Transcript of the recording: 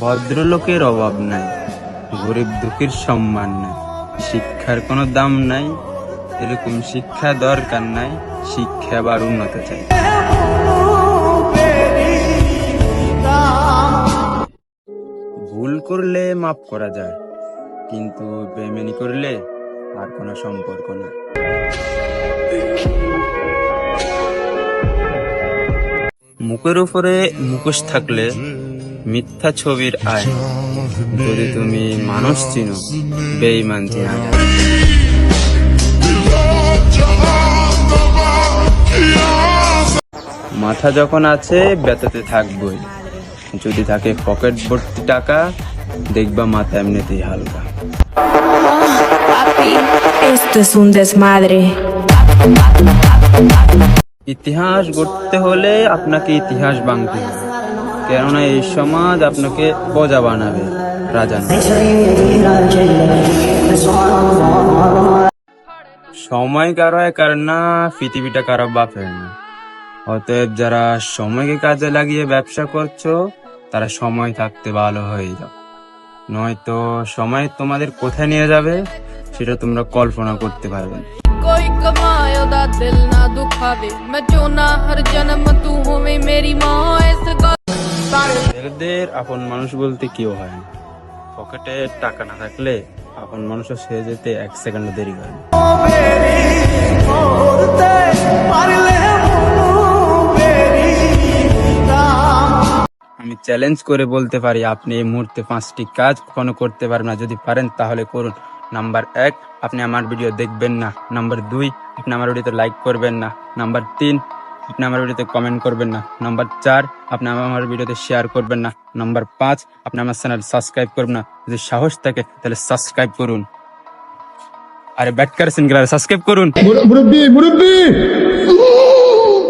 ভদ্রলোকের অভাব নাই, গরিব দুঃখীর সম্মান নাই। শিক্ষার কোনো দাম নাই, এরকম শিক্ষা দরকার নাই, শিক্ষা আবার উন্নত চাই। ভুল করলে মাফ করা যায়, কিন্তু বেমেনি করলে আর কোনো সম্পর্ক না মুখের উপরে মুখোশ থাকলে মিথ্যা ছবির আয় যদি তুমি মানুষ চিনো বেইমান চিনা যায়। মাথা যখন আছে ব্যথাতে থাকবই। যদি থাকে পকেট ভর্তি টাকা দেখবা মাথা এমনিতেই হালকা. ইতিহাস গড়তে হলে আপনাকে ইতিহাস ভাঙতে হবে। কেননা এই সমাজ আপনাকে বোঝা বানাবে, রাজা সময় কারও একার না, পৃথিবীটা কারও বাপের না। অতএব যারা সময়কে কাজে লাগিয়ে ব্যবসা করছ, তারা সময় থাকতে ভালো হয়ে যাও। নয়তো সময় তোমাদের কোথায় নিয়ে যাবে, সেটা তোমরা কল্পনা করতে পারবে ছেলেদের আপন মানুষ বলতে কেউ হয় না। পকেটে টাকা না থাকলে আপন মানুষও সে যেতে এক সেকেন্ড দেরি না। আমি চ্যালেঞ্জ করে বলতে পারি, আপনি এই মুহূর্তে পাঁচটি কাজ কখনো করতে পারবেন না। যদি পারেন তাহলে করুন। নাম্বার এক, আপনি আমার ভিডিও দেখবেন না। নাম্বার দুই, আপনি আমার ভিডিওতে লাইক করবেন না। নাম্বার তিন আপনি আমার ভিডিওতে কমেন্ট করবেন না। নাম্বার চার, আপনি আমার ভিডিওতে শেয়ার করবেন না। নাম্বার পাঁচ, আপনি আমার চ্যানেল সাবস্ক্রাইব করবেন না। যদি সাহস থাকে, তাহলে সাবস্ক্রাইব করুন। আরে ব্যাটকার করেছেন সাবস্ক্রাইব করুন। মুরব্বী মুরব্বী!